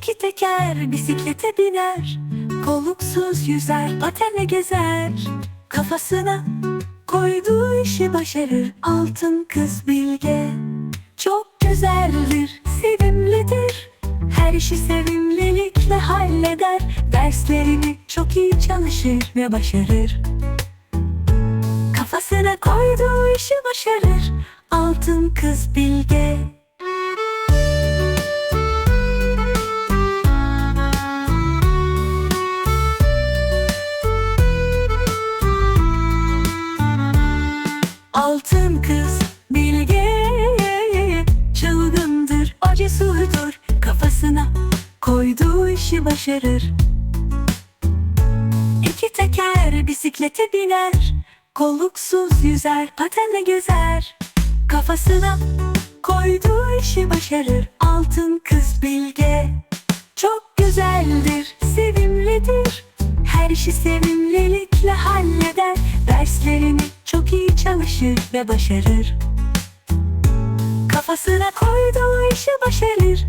İki teker bisiklete biner Koluksuz yüzer patenle gezer. Kafasına koyduğu işi başarır Altın kız bilge. Çok güzeldir, sevimlidir. Her işi sevimlilikle halleder. Derslerini çok iyi çalışır ve başarır. Kafasına koyduğu işi başarır Altın kız bilge Altın kız bilge. Çılgındır o cesurdur Kafasına koyduğu işi başarır. İki teker bisiklete biner Koluksuz yüzer patenle gezer. Kafasına koyduğu işi başarır. Altın kız bilge Çok güzeldir, sevimlidir. Her işi sevimlilikle çalışır ve başarır. Kafasına koyduğu işi başarır